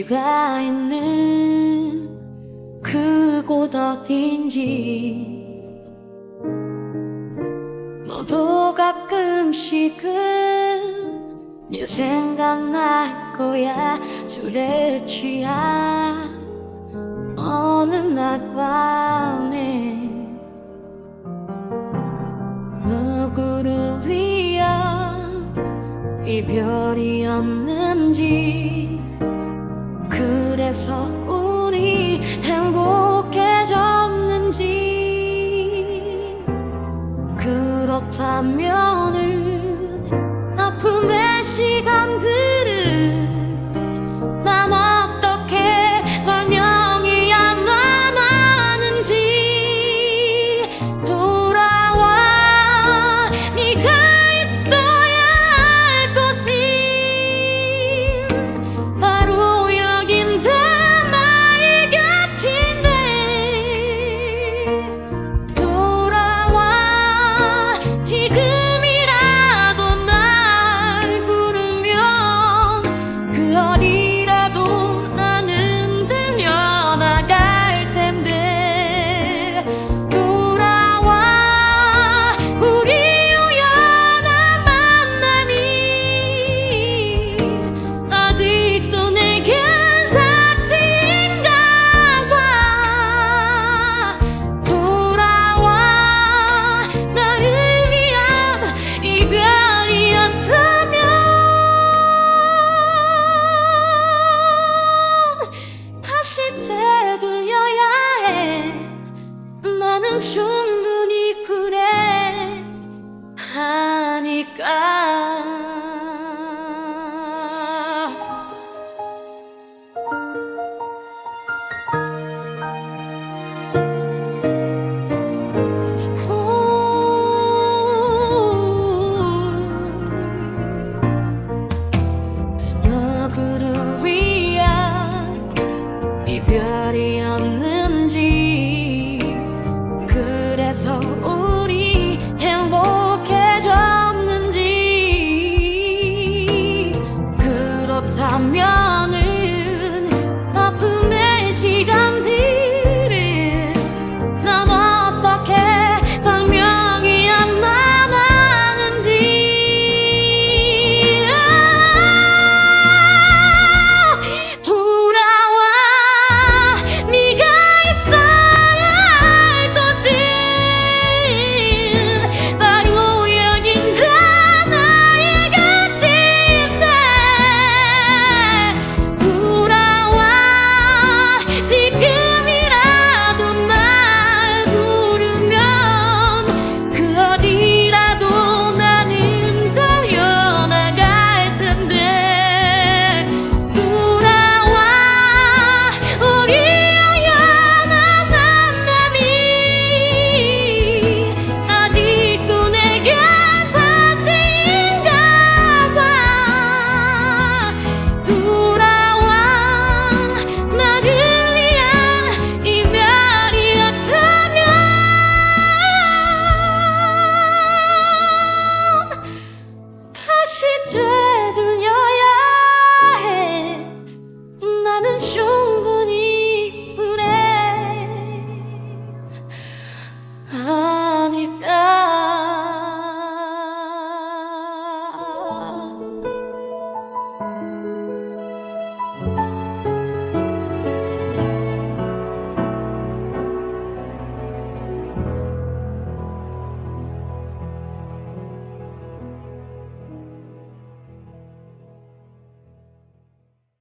네가 있는 그곳 어딘지. 너도 가끔씩은 네 생각날 거야. 술에 취한 어느 날 밤에. 누구를 위한 이별이었는지 그래서 우리 행복해졌는지 그렇다면은 아픔의 시간들을